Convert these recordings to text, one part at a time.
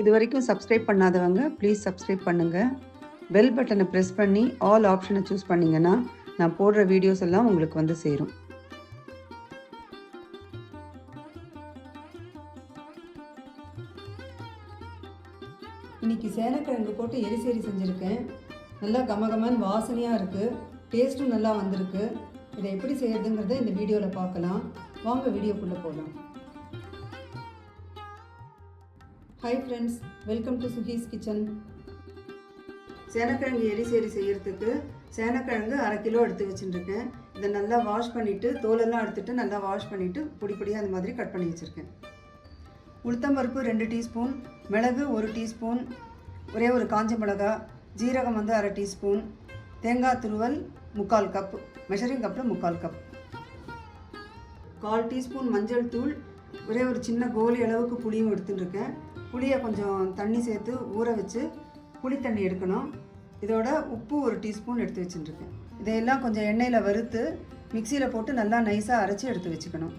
இது வரைக்கும் சப்ஸ்கிரைப் பண்ணாதவங்க ப்ளீஸ் சப்ஸ்கிரைப் பண்ணுங்கள் பெல் பட்டனை ப்ரெஸ் பண்ணி ஆல் ஆப்ஷனை சூஸ் பண்ணிங்கன்னா நான் போடுற வீடியோஸ் எல்லாம் உங்களுக்கு வந்து சேரும். இன்னைக்கு சேனக்கிழங்கு போட்டு எரிசேரி செஞ்சுருக்கேன். நல்லா கமகமன் வாசனையாக இருக்குது டேஸ்ட்டும் நல்லா வந்திருக்கு. இதை எப்படி செய்யறதுங்கிறத இந்த வீடியோவில் பார்க்கலாம். வாங்க வீடியோக்குள்ளே போகலாம் hi friends welcome to Suki's kitchen சேனக்கிழங்கு எரிசேரி செய்கிறதுக்கு சேனக்கிழங்கு அரை கிலோ எடுத்து வச்சுட்டுருக்கேன் இதை நல்லா வாஷ் பண்ணிவிட்டு தோலெல்லாம் எடுத்துகிட்டு நல்லா வாஷ் பண்ணிவிட்டு பொடி பொடியாக அந்த மாதிரி கட் பண்ணி வச்சுருக்கேன். உளுத்தம்பருப்பு ரெண்டு டீஸ்பூன் மிளகு ஒரு டீஸ்பூன் ஒரே ஒரு காஞ்ச மிளகா ஜீரகம் வந்து அரை டீஸ்பூன் தேங்காய் துருவல் முக்கால் கப் மெஷரிங் கப்பில் முக்கால் கப் கால் டீஸ்பூன் மஞ்சள் தூள் ஒரே ஒரு சின்ன கோலி அளவுக்கு புளியும் எடுத்துட்டுருக்கேன் புளியை கொஞ்சம் தண்ணி சேர்த்து ஊற வச்சு புளி தண்ணி எடுக்கணும். இதோட உப்பு ஒரு டீஸ்பூன் எடுத்து வச்சுட்டுருக்கேன் இதையெல்லாம் கொஞ்சம் எண்ணெயில் வறுத்து மிக்சியில் போட்டு நல்லா நைஸாக அரைச்சி எடுத்து வச்சுக்கணும்.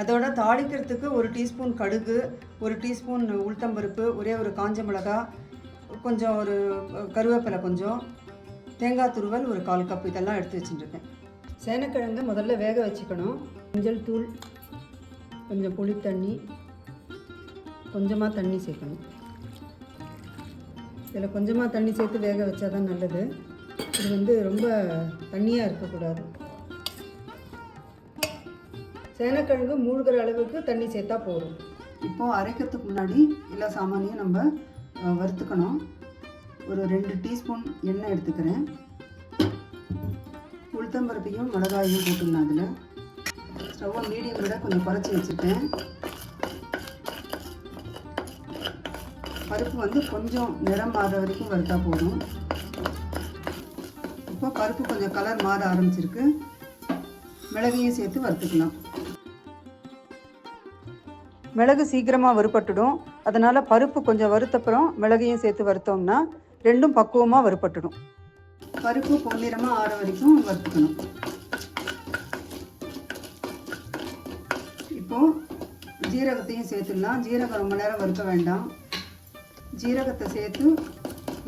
அதோட தாளிக்கிறதுக்கு ஒரு டீஸ்பூன் கடுகு ஒரு டீஸ்பூன் உளுத்தம்பருப்பு ஒரே ஒரு காஞ்ச மிளகா கொஞ்சம் ஒரு கருவேப்பிலை கொஞ்சம் தேங்காய் துருவல் ஒரு கால் கப் இதெல்லாம் எடுத்து வச்சுட்டுருக்கேன் சேனக்கிழங்கு முதல்ல வேக வச்சுக்கணும். மஞ்சள் தூள் கொஞ்சம் புளித்தண்ணி கொஞ்சமாக தண்ணி சேர்க்கணும். இதில் கொஞ்சமாக தண்ணி சேர்த்து வேக வச்சா தான் நல்லது. இது வந்து ரொம்ப தண்ணியாக இருக்கக்கூடாது. சேனக்கிழங்கு மூழ்கிற அளவுக்கு தண்ணி சேர்த்தா போதும். இப்போது அரைக்கிறதுக்கு முன்னாடி எல்லா சாமானையும் நம்ம வறுத்துக்கணும். ஒரு ரெண்டு டீஸ்பூன் எண்ணெய் எடுத்துக்கிறேன். உளுத்தம்பருப்பையும் மிளகாயும் போட்டுருந்தேன் அதில். ஸ்டவ்வை மீடியம் விட கொஞ்சம் குறைச்சி வச்சுட்டேன். பருப்பு வந்து கொஞ்சம் நிறம் மாற வரைக்கும் வறுத்தா போதும். இப்போ பருப்பு கொஞ்சம் கலர் மாற ஆரம்பிச்சிருக்கு. மிளகையும் சேர்த்து வறுத்துக்கலாம். மிளகு சீக்கிரமாக வறுபட்டுடும். அதனால் பருப்பு கொஞ்சம் வறுத்தப்புறம் மிளகையும் சேர்த்து வறுத்தோம்னா ரெண்டும் பக்குவமாக வறுபட்டுடும். பருப்பு பொன்னிறமாக ஆற வரைக்கும் வறுத்துக்கணும். இப்போது ஜீரகத்தையும் சேர்த்துடலாம். ஜீரகம் ரொம்ப நேரம் வறுக்க வேண்டாம். ஜீரகத்தை சேர்த்து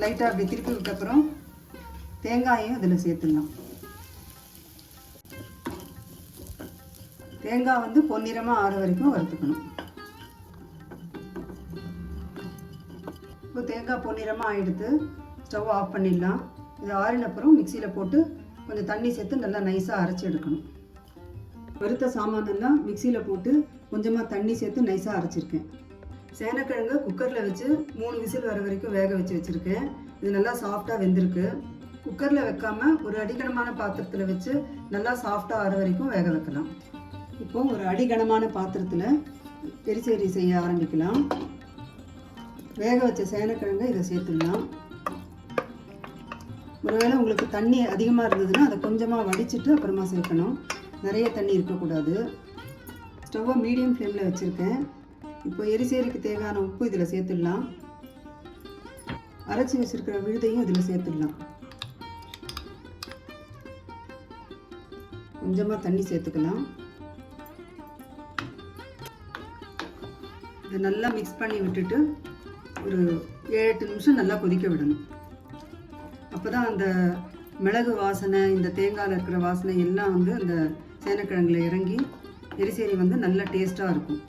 லைட்டாக அப்படி திருப்பி விட்டப்புறம் தேங்காயும் இதில் சேர்த்துடலாம். தேங்காய் வந்து பொன்னிறமாக ஆற வரைக்கும் வறுத்துக்கணும். இப்போ தேங்காய் பொன்னிறமாக ஆகிடுத்து ஸ்டவ் ஆஃப் பண்ணிடலாம். இது ஆறினப்புறம் மிக்சியில் போட்டு கொஞ்சம் தண்ணி சேர்த்து நல்லா நைஸாக அரைச்சி எடுக்கணும். வறுத்த சாமானெல்லாம் மிக்சியில் போட்டு கொஞ்சமாக தண்ணி சேர்த்து நைஸாக அரைச்சிருக்கேன். சேனக்கிழங்கு குக்கரில் வச்சு மூணு விசில் வர வரைக்கும் வேக வச்சு வச்சுருக்கேன். இது நல்லா சாஃப்டாக வெந்திருக்கு. குக்கரில் வைக்காமல் ஒரு அடிகனமான பாத்திரத்தில் வச்சு நல்லா சாஃப்டாக வர வரைக்கும் வேக வைக்கலாம். இப்போ ஒரு அடிகனமான பாத்திரத்தில் பெரிசேரி செய்ய ஆரம்பிக்கலாம். வேக வச்ச சேனக்கிழங்கு இதை சேர்த்துடலாம். ஒருவேளை உங்களுக்கு தண்ணி அதிகமாக இருந்ததுன்னா அதை கொஞ்சமாக வடிச்சிட்டு அப்புறமா சேர்க்கணும். நிறைய தண்ணி இருக்கக்கூடாது. ஸ்டவ்வை மீடியம் ஃப்ளேமில் வச்சுருக்கேன். இப்போ எரிசேரிக்கு தேவையான உப்பு இதில் சேர்த்துடலாம். அரைச்சி வச்சிருக்கிற விழுதையும் இதில் சேர்த்துடலாம். கொஞ்சமாக தண்ணி சேர்த்துக்கலாம். இதை நல்லா மிக்ஸ் பண்ணி விட்டுட்டு ஒரு ஏழு எட்டு நிமிஷம் நல்லா கொதிக்க விடணும். அப்போ தான் அந்த மிளகு வாசனை இந்த தேங்காயில் இருக்கிற வாசனை எல்லாம் வந்து அந்த சேனக்கிழங்குல இறங்கி எரிசேரி வந்து நல்ல டேஸ்ட்டாக இருக்கும்.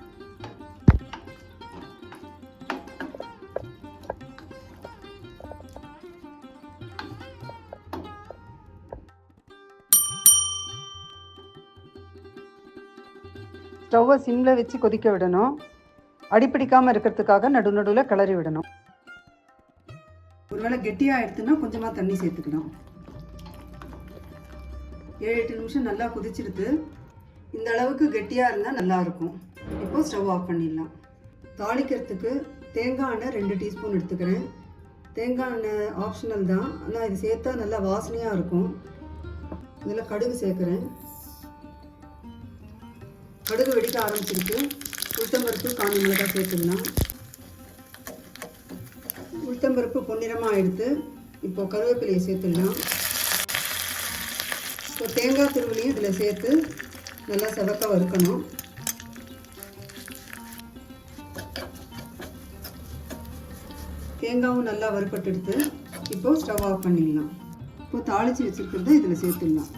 ஸ்டவ்வை சிம்மில் வச்சு கொதிக்க விடணும். அடிப்பிடிக்காமல் இருக்கிறதுக்காக நடு நடுவில் கிளறி விடணும். ஒருவேளை கெட்டியாக எடுத்துன்னா கொஞ்சமாக தண்ணி சேர்த்துக்கலாம் ஏழு எட்டு நிமிஷம் நல்லா கொதிச்சிருது. இந்த அளவுக்கு கெட்டியாக இருந்தால் நல்லாயிருக்கும் இப்போ ஸ்டவ் ஆஃப் பண்ணிடலாம். தாளிக்கிறதுக்கு தேங்காய் எண்ணெய் ரெண்டு டீஸ்பூன் எடுத்துக்கிறேன். தேங்காய் எண்ணெய் ஆப்ஷனல் தான். ஆனால் இது சேர்த்தா நல்லா வாசனையாக இருக்கும். இதில் கடுகு சேர்க்குறேன். கடுகு வெடிக்க ஆரம்பிச்சிருக்கு. உளுத்தம்பருப்பு காஞ்சி மிளகாய் சேர்த்துடலாம். உளுத்தம்பருப்பு பொன்னிறமாக எடுத்து இப்போ கருவேப்பிலையை சேர்த்துடலாம். இப்போ தேங்காய் துருவலையும் இதில் சேர்த்து நல்லா செவக்க வறுக்கணும். தேங்காவும் நல்லா வறுப்பட்டு எடுத்து இப்போ ஸ்டவ் ஆஃப் பண்ணிடலாம். இப்போ தாளித்து வச்சுருக்கிறத இதில் சேர்த்துடலாம்.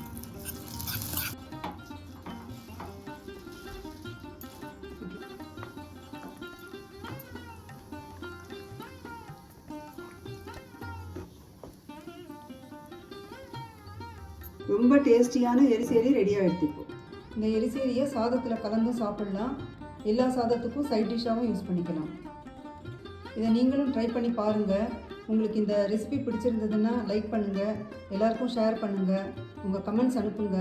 ரொம்ப டேஸ்டியான எரிசேரி ரெடியாக எடுத்துப்போம் இந்த எரிசேரியை சாதத்தில் கலந்தும் சாப்பிடலாம். எல்லா சாதத்துக்கும் சைட் டிஷ்ஷாகவும் யூஸ் பண்ணிக்கலாம். இதை நீங்களும் ட்ரை பண்ணி பாருங்கள் உங்களுக்கு இந்த ரெசிபி பிடிச்சிருந்ததுன்னா லைக் பண்ணுங்கள் எல்லாருக்கும் ஷேர் பண்ணுங்கள் உங்கள் கமெண்ட்ஸ் அனுப்புங்க.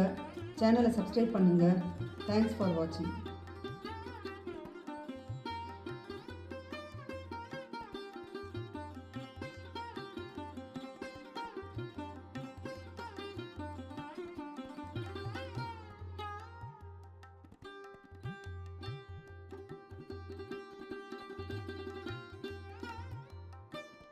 சேனலை சப்ஸ்கிரைப் பண்ணுங்கள் தேங்க்ஸ் ஃபார் வாட்சிங்